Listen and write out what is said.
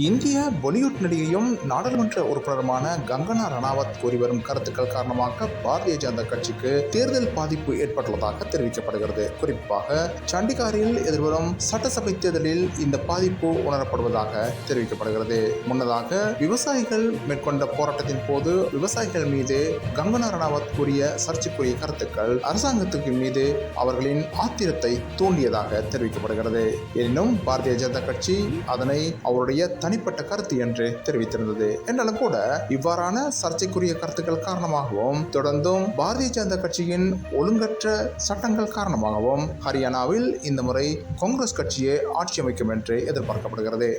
இந்திய பாலிவுட் நடிகையும் நாடாளுமன்ற உறுப்பினருமான கங்கனா ரணாவத் கூறி வரும் கருத்துக்கள் காரணமாக பாரதிய ஜனதா கட்சிக்கு தேர்தல் பாதிப்பு ஏற்பட்டுள்ளதாக தெரிவிக்கப்படுகிறது. குறிப்பாக சண்டிகாரில் எதிர்வரும் சட்டசபை தேர்தலில் இந்த பாதிப்பு உணரப்படுவதாக தெரிவிக்கப்படுகிறது. முன்னதாக விவசாயிகள் மேற்கொண்ட போராட்டத்தின் போது விவசாயிகள் மீது கங்கனா ரணாவத் கூறிய சர்ச்சைக்குரிய கருத்துக்கள் அரசாங்கத்துக்கு மீது அவர்களின் ஆத்திரத்தை தூண்டியதாக தெரிவிக்கப்படுகிறது. எனினும் பாரதிய ஜனதா கட்சி அதனை அவருடைய தனிப்பட்ட கருத்து என்று தெரிவித்திருந்தது. என்றாலும் கூட இவ்வாறான சர்ச்சைக்குரிய கருத்துக்கள் காரணமாகவும் தொடர்ந்தும் பாரதிய ஜனதா கட்சியின் ஒழுங்கற்ற சட்டங்கள் காரணமாகவும் ஹரியானாவில் இந்த முறை காங்கிரஸ் கட்சியே ஆட்சி அமைக்கும் என்று எதிர்பார்க்கப்படுகிறது.